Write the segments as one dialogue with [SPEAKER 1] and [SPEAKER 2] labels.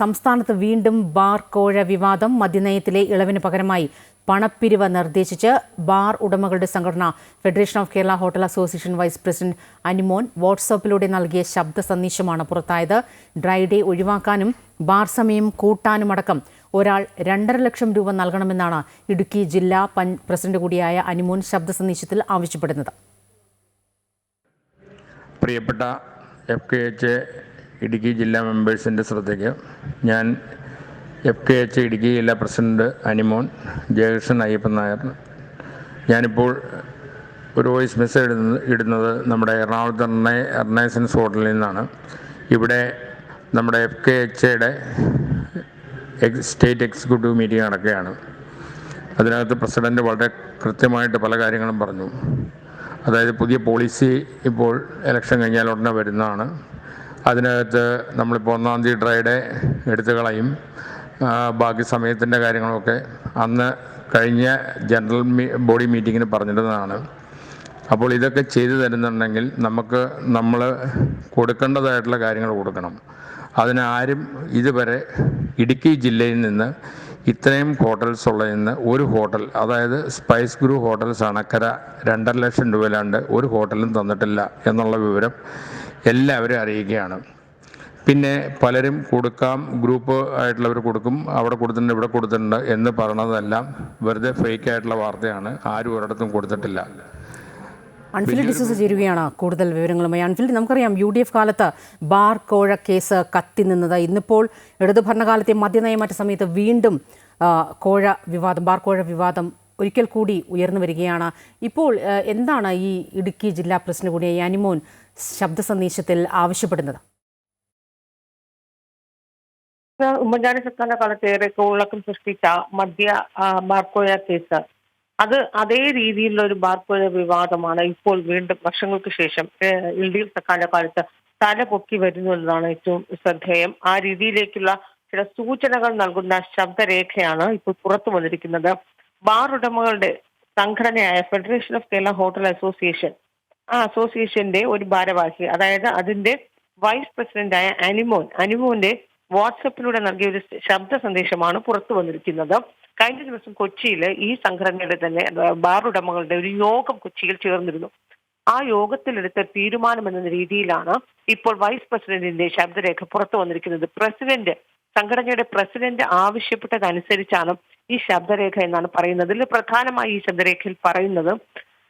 [SPEAKER 1] സംസ്ഥാനത്ത് വീണ്ടും ബാർ കോഴ വിവാദം മദ്യനയത്തിലെ ഇളവിന് പകരമായി പണപ്പിരിവ് നിർദ്ദേശിച്ച് ബാർ ഉടമകളുടെ സംഘടന federation of Kerala hotel association vice president Animon വാട്സാപ്പിലൂടെ നൽകിയ ശബ്ദ സന്ദേശമാണ് പുറത്തായത്. ഡ്രൈ ഡേ ഒഴിവാക്കാനും ബാർ സമയം കൂട്ടാനുമടക്കം ഒരാൾ രണ്ടര ലക്ഷം രൂപ നൽകണമെന്നാണ് ഇടുക്കി ജില്ലാ പ്രസിഡന്റ് കൂടിയായ അനിമോൻ ശബ്ദ സന്ദേശത്തിൽ ആവശ്യപ്പെടുന്നത്.
[SPEAKER 2] പ്രിയപ്പെട്ട എഫ് കെ എച്ച് ഇടുക്കി ജില്ലാ മെമ്പേഴ്സിന്റെ ശ്രദ്ധയ്ക്ക് ഞാൻ എഫ് കെ എച്ച് ഇടുക്കി ജില്ലാ പ്രസിഡന്റ് അനിമോൻ ജയകൃഷ്ണൻ അയ്യപ്പൻ നായർ. ഞാനിപ്പോൾ ഒരു വോയിസ് മെസ്സേജ് ഇടുന്നത് ഇടുന്നത് നമ്മുടെ എറണാകുളത്ത് എർണൈസൻസ് ഹോട്ടലിൽ നിന്നാണ്. ഇവിടെ നമ്മുടെ എഫ് കെ എച്ചയുടെ സ്റ്റേറ്റ് എക്സിക്യൂട്ടീവ് മീറ്റിംഗ് നടക്കുകയാണ്. അതിനകത്ത് പ്രസിഡന്റ് വളരെ കൃത്യമായിട്ട് പല കാര്യങ്ങളും പറഞ്ഞു. അതായത് പുതിയ പോളിസി ഇപ്പോൾ ഇലക്ഷൻ കഴിഞ്ഞാൽ ഉടനെ വരുന്നതാണ്. അതിനകത്ത് നമ്മളിപ്പോൾ ഒന്നാം തീയതി ഡ്രൈഡേ എടുത്തു കളയും. ബാക്കി സമയത്തിന്റെ കാര്യങ്ങളൊക്കെ അന്ന് കഴിഞ്ഞ ജനറൽ ബോഡി മീറ്റിങ്ങിന് പറഞ്ഞിരുന്നതാണ്. അപ്പോൾ ഇതൊക്കെ ചെയ്തു തരുന്നുണ്ടെങ്കിൽ നമുക്ക് നമ്മൾ കൊടുക്കേണ്ടതായിട്ടുള്ള കാര്യങ്ങൾ കൊടുക്കണം. അതിനാരും ഇതുവരെ ഇടുക്കി ജില്ലയിൽ നിന്ന് ഇത്രയും ഹോട്ടൽസ് ഉള്ളതിന്ന് ഒരു ഹോട്ടൽ അതായത് സ്പൈസ് ഗ്രൂ ഹോട്ടൽസ് അണക്കര രണ്ടര ലക്ഷം രൂപയിലാണ്ട് ഒരു ഹോട്ടലും തന്നിട്ടില്ല എന്നുള്ള വിവരം എല്ലാവരും അറിയുകയാണ്. പിന്നെ പലരും കൊടുക്കാം ഗ്രൂപ്പ് ആയിട്ടുള്ളവർ കൊടുക്കും അവിടെ കൊടുത്തിട്ടുണ്ട് ഇവിടെ കൊടുത്തിട്ടുണ്ട് എന്ന് പറയണതെല്ലാം വെറുതെ ഫേക്ക് ആയിട്ടുള്ള വാർത്തയാണ്. ആരും ഒരിടത്തും കൊടുത്തിട്ടില്ല.
[SPEAKER 1] അൺഫിൽഡ് ഡിസൂസ് ചേരുകയാണ് കൂടുതൽ വിവരങ്ങളുമായി. അൺഫിൽഡ് നമുക്കറിയാം യു ഡി എഫ് കാലത്ത് ബാർ കോഴ കേസ് കത്തി നിന്നത്. ഇന്നിപ്പോൾ ഇടതു ഭരണകാലത്തെ മദ്യനയമാറ്റ സമയത്ത് വീണ്ടും കോഴ വിവാദം ബാർ കോഴ വിവാദം ഒരിക്കൽ കൂടി ഉയർന്നു വരികയാണ്. ഇപ്പോൾ എന്താണ് ഈ ഇടുക്കി ജില്ലാ പ്രസിഡന്റ് കൂടിയ അനിമോൻ ശബ്ദ സന്ദേശത്തിൽ ആവശ്യപ്പെടുന്നത്
[SPEAKER 3] ഉമ്മൻചാണ്ടി സർക്കാരിന്റെ കാലത്ത് ഏറെ കോളക്കം സൃഷ്ടിച്ച മദ്യ ബാർക്കോയ കേസ്. അത് അതേ രീതിയിലുള്ള ഒരു ബാർക്കോയ വിവാദമാണ് ഇപ്പോൾ വീണ്ടും വർഷങ്ങൾക്ക് ശേഷം എൽ ഡി എഫ് സർക്കാരിന്റെ കാലത്ത് തല പൊക്കി വരുന്നു എന്നതാണ് ഏറ്റവും ശ്രദ്ധേയം. ആ രീതിയിലേക്കുള്ള ചില സൂചനകൾ നൽകുന്ന ശബ്ദരേഖയാണ് ഇപ്പോൾ പുറത്തു വന്നിരിക്കുന്നത്. ബാർ ഉടമകളുടെ സംഘടനയായ federation of Kerala hotel association ആ അസോസിയേഷന്റെ ഒരു ഭാരവാഹി അതായത് അതിന്റെ വൈസ് പ്രസിഡന്റായ അനിമോൻ. അനിമോന്റെ വാട്സപ്പിലൂടെ നൽകിയ ഒരു ശബ്ദ സന്ദേശമാണ് പുറത്തു വന്നിരിക്കുന്നത്. കഴിഞ്ഞ ദിവസം കൊച്ചിയിൽ ഈ സംഘടനയുടെ തന്നെ ബാർ ഉടമകളുടെ ഒരു യോഗം കൊച്ചിയിൽ ചേർന്നിരുന്നു. ആ യോഗത്തിലെടുത്ത തീരുമാനം എന്ന രീതിയിലാണ് ഇപ്പോൾ വൈസ് പ്രസിഡന്റിന്റെ ശബ്ദരേഖ പുറത്തു വന്നിരിക്കുന്നത്. പ്രസിഡന്റ് സംഘടനയുടെ പ്രസിഡന്റ് ആവശ്യപ്പെട്ടതനുസരിച്ചാണ് ഈ ശബ്ദരേഖ എന്നാണ് പറയുന്നത്. ഇതിൽ പ്രധാനമായി ഈ ശബ്ദരേഖയിൽ പറയുന്നത്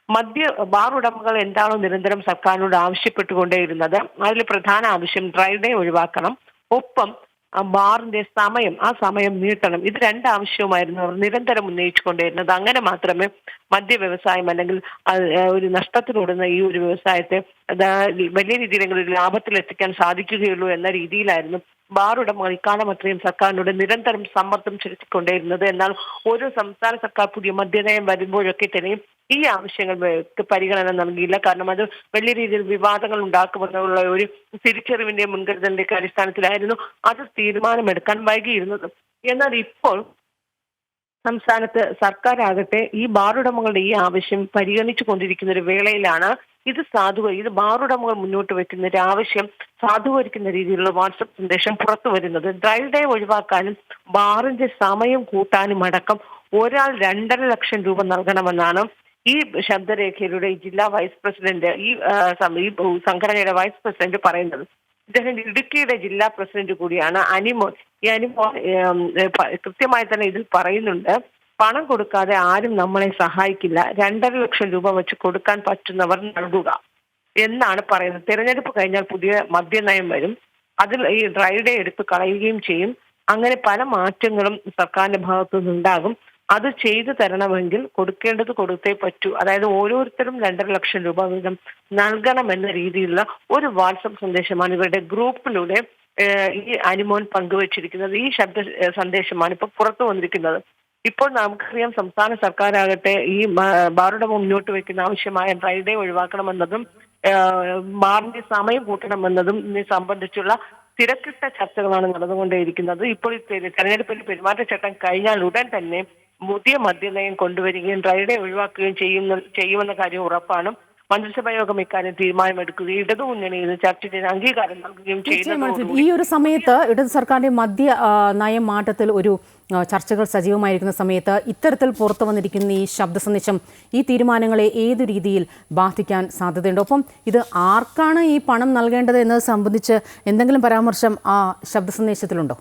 [SPEAKER 3] മദ്യ ബാർ ഉടമകൾ എന്താണോ നിരന്തരം സർക്കാരിനോട് ആവശ്യപ്പെട്ടുകൊണ്ടേയിരുന്നത് അതിൽ പ്രധാന ആവശ്യം ഡ്രൈ ഡേ ഒഴിവാക്കണം ഒപ്പം ബാറിന്റെ സമയം ആ സമയം നീട്ടണം. ഇത് രണ്ട് ആവശ്യവുമായിരുന്നു അവർ നിരന്തരം ഉന്നയിച്ചുകൊണ്ടിരുന്നത് അങ്ങനെ മാത്രമേ മദ്യ വ്യവസായം അല്ലെങ്കിൽ ഒരു നഷ്ടത്തിലൂടുന്ന ഈ ഒരു വ്യവസായത്തെ വലിയ രീതിയിലെങ്കിലും ലാഭത്തിൽ എത്തിക്കാൻ സാധിക്കുകയുള്ളൂ എന്ന രീതിയിലായിരുന്നു ബാർ ഉടമകൾ ഇക്കാലം അത്രയും സർക്കാരിനോട് നിരന്തരം സമ്മർദ്ദം ചെലുത്തിക്കൊണ്ടേയിരുന്നത്. എന്നാൽ ഓരോ സംസ്ഥാന സർക്കാർ പുതിയ മദ്യനയം വരുമ്പോഴൊക്കെ തന്നെയും ഈ ആവശ്യങ്ങൾക്ക് പരിഗണന നൽകിയില്ല. കാരണം അത് വലിയ രീതിയിൽ വിവാദങ്ങൾ ഉണ്ടാക്കുമെന്നുള്ള ഒരു തിരിച്ചറിവിന്റെ മുൻകരുതലിന്റെ അടിസ്ഥാനത്തിലായിരുന്നു അത് തീരുമാനമെടുക്കാൻ വൈകിയിരുന്നത്. എന്നാൽ ഇപ്പോൾ സംസ്ഥാനത്ത് സർക്കാരാകട്ടെ ഈ ബാറുടമകളുടെ ഈ ആവശ്യം പരിഗണിച്ചു കൊണ്ടിരിക്കുന്ന ഒരു വേളയിലാണ് ഇത് സാധു ഇത് ബാറുടമകൾ മുന്നോട്ട് വെക്കുന്ന ഒരു ആവശ്യം സാധൂകരിക്കുന്ന രീതിയിലുള്ള വാട്സപ്പ് സന്ദേശം പുറത്തു വരുന്നത്. ഡ്രൈവ് ഡേ ഒഴിവാക്കാനും ബാറിന്റെ സമയം കൂട്ടാനും അടക്കം ഒരാൾ രണ്ടര ലക്ഷം രൂപ നൽകണമെന്നാണ് ഈ ശബ്ദരേഖയിലൂടെ ജില്ലാ വൈസ് പ്രസിഡന്റ് ഈ സംഘടനയുടെ വൈസ് പ്രസിഡന്റ് പറയുന്നത്. ഇദ്ദേഹം ഇടുക്കിയുടെ ജില്ലാ പ്രസിഡന്റ് കൂടിയാണ്. അനിമോൻ ഈ അനിമോൻ കൃത്യമായി തന്നെ ഇതിൽ പറയുന്നുണ്ട്. പണം കൊടുക്കാതെ ആരും നമ്മളെ സഹായിക്കില്ല. രണ്ടര ലക്ഷം രൂപ വെച്ച് കൊടുക്കാൻ പറ്റുന്നവർ നൽകുക എന്നാണ് പറയുന്നത്. തിരഞ്ഞെടുപ്പ് കഴിഞ്ഞാൽ പുതിയ മദ്യനയം വരും. അതിൽ ഈ ഡ്രൈഡേ എടുത്ത് കളയുകയും ചെയ്യും. അങ്ങനെ പല മാറ്റങ്ങളും സർക്കാരിന്റെ ഭാഗത്തു നിന്നുണ്ടാകും അത് ചെയ്തു തരണമെങ്കിൽ കൊടുക്കേണ്ടത് കൊടുത്തേ പറ്റൂ. അതായത് ഓരോരുത്തരും രണ്ടര ലക്ഷം രൂപ വീതം നൽകണമെന്ന രീതിയിലുള്ള ഒരു വാട്സപ്പ് സന്ദേശമാണ് ഇവരുടെ ഗ്രൂപ്പിലൂടെ ഈ അനുമോൻ പങ്കുവച്ചിരിക്കുന്നത്. ഈ ശബ്ദ സന്ദേശമാണ് ഇപ്പൊ പുറത്തു വന്നിരിക്കുന്നത്. ഇപ്പോൾ നമുക്കറിയാം സംസ്ഥാന സർക്കാരാകട്ടെ ഈ ബാറുടെ മുന്നോട്ട് വയ്ക്കുന്ന ആവശ്യമായ ഡ്രൈഡേ ഒഴിവാക്കണമെന്നതും ബാറിന്റെ സമയം കൂട്ടണമെന്നതും സംബന്ധിച്ചുള്ള തിരക്കിട്ട ചർച്ചകളാണ് നടന്നുകൊണ്ടേയിരിക്കുന്നത്. ഇപ്പോൾ ഈ തെര- തെരഞ്ഞെടുപ്പിൽ പെരുമാറ്റച്ചട്ടം കഴിഞ്ഞാൽ ഉടൻ തന്നെ പുതിയ മദ്യനയം കൊണ്ടുവരികയും ഡ്രൈഡേ ഒഴിവാക്കുകയും ചെയ്യുന്ന ചെയ്യുമെന്ന കാര്യം ഉറപ്പാണ്. മന്ത്രിസഭാ യോഗം ഇക്കാര്യം തീരുമാനമെടുക്കുകയും ഇടതുമുന്നണി ഇത് ചർച്ച ചെയ്ത് അംഗീകാരം നൽകുകയും ചെയ്യുന്നു
[SPEAKER 1] ഈ ഒരു സമയത്ത് ഇടത് സർക്കാരിന്റെ മദ്യ നയം മാറ്റത്തിൽ ഒരു ചർച്ചകൾ സജീവമായിരിക്കുന്ന സമയത്ത് ഇത്തരത്തിൽ പുറത്തു വന്നിരിക്കുന്ന ഈ ശബ്ദ സന്ദേശം ഈ തീരുമാനങ്ങളെ ഏതു രീതിയിൽ ബാധിക്കാൻ സാധ്യതയുണ്ട്? ഒപ്പം ഇത് ആർക്കാണ് ഈ പണം നൽകേണ്ടത് എന്നത് സംബന്ധിച്ച് എന്തെങ്കിലും പരാമർശം ആ ശബ്ദ സന്ദേശത്തിലുണ്ടോ?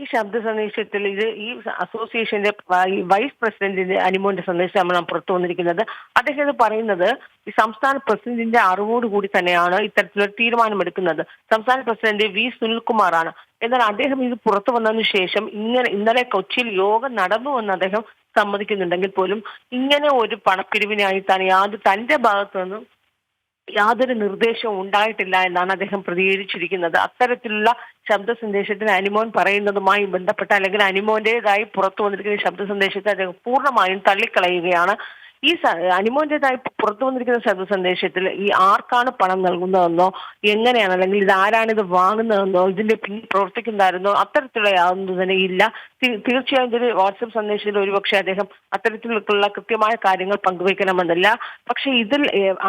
[SPEAKER 3] ഈ ശബ്ദ സന്ദേശത്തിൽ ഇത് ഈ അസോസിയേഷന്റെ വൈസ് പ്രസിഡന്റിന്റെ അനുമോന്റെ സന്ദേശമാണ് പുറത്തു വന്നിരിക്കുന്നത്. അദ്ദേഹം ഇത് പറയുന്നത് ഈ സംസ്ഥാന പ്രസിഡന്റിന്റെ അറിവോടുകൂടി തന്നെയാണ് ഇത്തരത്തിലൊരു തീരുമാനമെടുക്കുന്നത്. സംസ്ഥാന പ്രസിഡന്റ് വി സുനിൽകുമാറാണ്. എന്നാൽ അദ്ദേഹം ഇത് പുറത്തു വന്നതിന് ശേഷം ഇങ്ങനെ ഇന്നലെ കൊച്ചിയിൽ യോഗം നടന്നു എന്ന് അദ്ദേഹം സമ്മതിക്കുന്നുണ്ടെങ്കിൽ പോലും ഇങ്ങനെ ഒരു പണപ്പിരിവിനായി തന്നെ യാതൊരു തന്റെ ഭാഗത്തു നിന്നും യാതൊരു നിർദ്ദേശവും ഉണ്ടായിട്ടില്ല എന്നാണ് അദ്ദേഹം പ്രതികരിച്ചിരിക്കുന്നത്. അത്തരത്തിലുള്ള ശബ്ദ സന്ദേശത്തിന് അനിമോൻ പറയുന്നതുമായി ബന്ധപ്പെട്ട അല്ലെങ്കിൽ അനിമോന്റേതായി പുറത്തു വന്നിരിക്കുന്ന ശബ്ദ സന്ദേശത്തെ അദ്ദേഹം പൂർണമായും തള്ളിക്കളയുകയാണ്. ഈ അനിമോന്റേതായി പുറത്തു വന്നിരിക്കുന്ന ശബ്ദ സന്ദേശത്തിൽ ഈ ആർക്കാണ് പണം നൽകുന്നതെന്നോ എങ്ങനെയാണ് അല്ലെങ്കിൽ ഇത് ആരാണ് ഇത് വാങ്ങുന്നതെന്നോ ഇതിന്റെ പിന്നിൽ പ്രവർത്തിക്കുന്നതായിരുന്നോ അത്തരത്തിലുള്ള യാതൊന്നും തന്നെ ഇല്ല. തീർച്ചയായും ഇതൊരു വാട്സപ്പ് സന്ദേശത്തിൽ ഒരുപക്ഷെ അദ്ദേഹം അത്തരത്തിലുള്ള കൃത്യമായ കാര്യങ്ങൾ പങ്കുവയ്ക്കണമെന്നില്ല. പക്ഷെ ഇതിൽ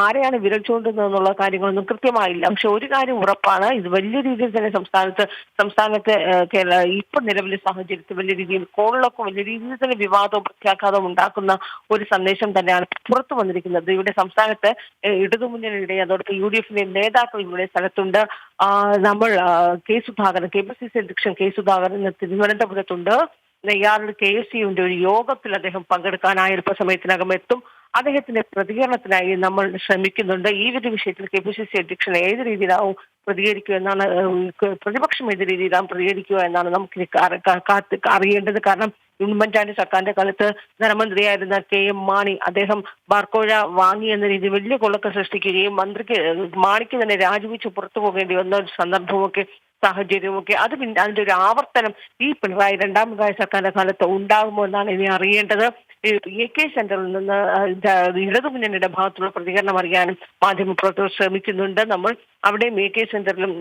[SPEAKER 3] ആരെയാണ് വിരൽ ചൂണ്ടുന്നതെന്നുള്ള കാര്യങ്ങളൊന്നും കൃത്യമായില്ല. പക്ഷെ ഒരു കാര്യം ഉറപ്പാണ് ഇത് വലിയ രീതിയിൽ തന്നെ സംസ്ഥാനത്ത് സംസ്ഥാനത്തെ കേരള ഇപ്പൊ നിലവിലെ സാഹചര്യത്തിൽ വലിയ രീതിയിൽ കോളിലൊക്കെ വലിയ രീതിയിൽ തന്നെ വിവാദവും പ്രത്യാഘാതവും ഉണ്ടാക്കുന്ന ഒരു സന്ദേശം തന്നെയാണ്. പുറത്തു വന്നിരിക്കുന്നത്. ഇവിടെ സംസ്ഥാനത്ത് ഇടതുമുന്നണിയുടെ അതോടൊപ്പം യു ഡി എഫിന്റെ നേതാക്കൾ ഇവിടെ സ്ഥലത്തുണ്ട്. നമ്മൾ K Sudhakaran K P C C അധ്യക്ഷൻ കെ സുധാകരൻ തിരുവനന്തപുരത്തുണ്ട്. നെയ്യാറിൽ കെ എസ് സിയുടെ ഒരു യോഗത്തിൽ അദ്ദേഹം പങ്കെടുക്കാനായി അല്പസമയത്തിനകം എത്തും. അദ്ദേഹത്തിന്റെ പ്രതികരണത്തിനായി നമ്മൾ ശ്രമിക്കുന്നുണ്ട്. ഈ ഒരു വിഷയത്തിൽ കെ പി സി സി അധ്യക്ഷൻ ഏത് രീതിയിലാവും പ്രതികരിക്കുക എന്നാണ് പ്രതിപക്ഷം ഏത് രീതിയിലാവും പ്രതികരിക്കുക എന്നാണ് നമുക്ക് അറിയേണ്ടത്. കാരണം ഉമ്മൻചാണ്ടി സർക്കാരിന്റെ കാലത്ത് ധനമന്ത്രിയായിരുന്ന കെ എം മാണി അദ്ദേഹം ബാർക്കോഴ വാങ്ങി എന്ന രീതിയിൽ വലിയ കൊള്ളക്ക സൃഷ്ടിക്കുകയും മന്ത്രിക്ക് മാണിക്ക് തന്നെ രാജിവെച്ച് പുറത്തു പോകേണ്ടി വന്ന ഒരു സന്ദർഭമൊക്കെ സാഹചര്യമൊക്കെ. അത് പിന്നെ അതിന്റെ ഒരു ആവർത്തനം ഈ പിണറായി രണ്ടാമതായ സർക്കാരിന്റെ കാലത്ത് ഉണ്ടാകുമോ എന്നാണ് ഇനി അറിയേണ്ടത്. എ കെ സെന്ററിൽ നിന്ന് ഇടതുമുന്നണിയുടെ ഭാഗത്തുള്ള പ്രതികരണം അറിയാനും മാധ്യമപ്രവർത്തകർ ശ്രമിക്കുന്നുണ്ട്. നമ്മൾ അവിടെയും എ കെ സെന്ററിലും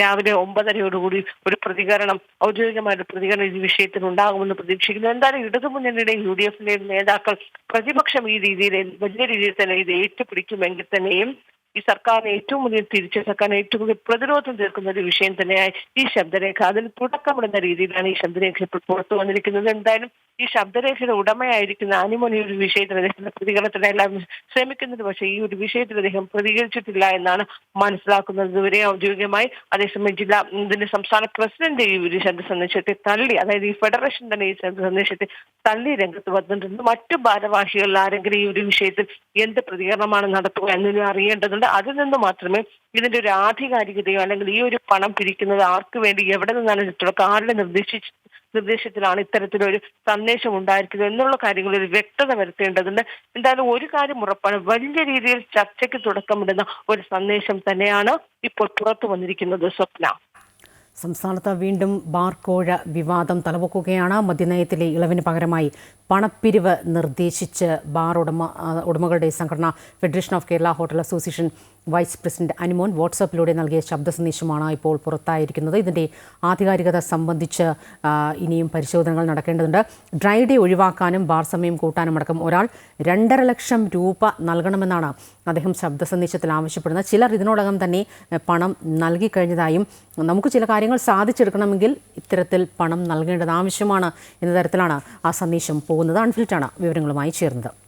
[SPEAKER 3] രാവിലെ ഒമ്പതരയോടുകൂടി ഒരു പ്രതികരണം ഔദ്യോഗികമായ പ്രതികരണം ഈ വിഷയത്തിൽ ഉണ്ടാകുമെന്ന് പ്രതീക്ഷിക്കുന്നു. എന്തായാലും ഇടതുമുന്നണിയുടെയും യു ഡി എഫിന്റെയും നേതാക്കൾ പ്രതിപക്ഷം ഈ രീതിയിൽ വലിയ രീതിയിൽ തന്നെ ഇത് ഏറ്റുപിടിക്കുമെങ്കിൽ തന്നെയും ഈ സർക്കാരിന് ഏറ്റവും വലിയ തിരിച്ച് സർക്കാരിന് ഏറ്റവും വലിയ പ്രതിരോധം തീർക്കുന്ന ഒരു വിഷയം തന്നെയായി ഈ ശബ്ദരേഖ. അതിന് തുടക്കമിടുന്ന രീതിയിലാണ് ഈ ശബ്ദരേഖ ഇപ്പോൾ പുറത്തു വന്നിരിക്കുന്നത്. എന്തായാലും ഈ ശബ്ദരേഖയുടെ ഉടമയായിരിക്കുന്ന ആനിമോനി ഒരു വിഷയത്തിൽ അദ്ദേഹത്തിന്റെ പ്രതികരണത്തിന് എല്ലാം ശ്രമിക്കുന്നത് പക്ഷേ ഈ ഒരു വിഷയത്തിൽ അദ്ദേഹം പ്രതികരിച്ചിട്ടില്ല എന്നാണ് മനസ്സിലാക്കുന്നത്. ഇതുവരെ ഔദ്യോഗികമായി അതേസമയം ജില്ലാ ഇതിന്റെ സംസ്ഥാന പ്രസിഡന്റ് ഈ ഒരു ശബ്ദ സന്ദേശത്തെ തള്ളി അതായത് ഈ ഫെഡറേഷൻ തന്നെ ഈ ശബ്ദ സന്ദേശത്തെ തള്ളി രംഗത്ത് വന്നിട്ടുണ്ട്. മറ്റു ഭാരവാഹികളിൽ ആരെങ്കിലും ഈ ഒരു വിഷയത്തിൽ എന്ത് പ്രതികരണമാണ് നടത്തുക എന്നതിനും അറിയേണ്ടതുണ്ട്. അതിൽ നിന്ന് മാത്രമേ ഇതിന്റെ ഒരു ആധികാരികതയോ അല്ലെങ്കിൽ ഈ ഒരു പണം പിരിക്കുന്നത് ആർക്ക് വേണ്ടി എവിടെ നിന്നാണ് തുടക്കം ആരുടെ നിർദ്ദേശിച്ച് നിർദ്ദേശത്തിലാണ് ഇത്തരത്തിലൊരു സന്ദേശം ഉണ്ടായിരിക്കുന്നത് എന്നുള്ള കാര്യങ്ങളിൽ ഒരു വ്യക്തത വരുത്തേണ്ടതുണ്ട്. എന്തായാലും ഒരു കാര്യം ഉറപ്പാണ് വലിയ രീതിയിൽ ചർച്ചയ്ക്ക് തുടക്കമിടുന്ന ഒരു സന്ദേശം തന്നെയാണ് ഇപ്പോൾ പുറത്തു വന്നിരിക്കുന്നത് സ്വപ്ന.
[SPEAKER 1] സംസ്ഥാനത്ത് വീണ്ടും ബാർക്കോഴ വിവാദം തലപൊക്കുകയാണ് മദ്യനയത്തിലെ ഇളവിന് പകരമായി പണപ്പിരിവ് നിർദ്ദേശിച്ച് ബാർ ഉടമ ഉടമകളുടെ സംഘടന federation of Kerala hotel association vice president Anumon വാട്സാപ്പിലൂടെ നൽകിയ ശബ്ദ സന്ദേശമാണ് ഇപ്പോൾ പുറത്തായിരിക്കുന്നത്. ഇതിന്റെ ആധികാരികത സംബന്ധിച്ച് ഇനിയും പരിശോധനകൾ നടക്കേണ്ടതുണ്ട്. ഡ്രൈ ഡേ ഒഴിവാക്കാനും ബാർ സമയം കൂട്ടാനും അടക്കം ഒരാൾ രണ്ടര ലക്ഷം രൂപ നൽകണമെന്നാണ് അദ്ദേഹം ശബ്ദ സന്ദേശത്തിൽ ആവശ്യപ്പെടുന്നത്. ചിലർ ഇതിനോടകം തന്നെ പണം നൽകി കഴിഞ്ഞതായും നമുക്ക് ചില കാര്യങ്ങൾ സാധിച്ചെടുക്കണമെങ്കിൽ ഇത്തരത്തിൽ പണം നൽകേണ്ടത് ആവശ്യമാണ് എന്ന തരത്തിലാണ് ആ സന്ദേശം പോകുന്നത്. അൺഫിൽറ്റാണ് വിവരങ്ങളുമായി ചേർന്നത്.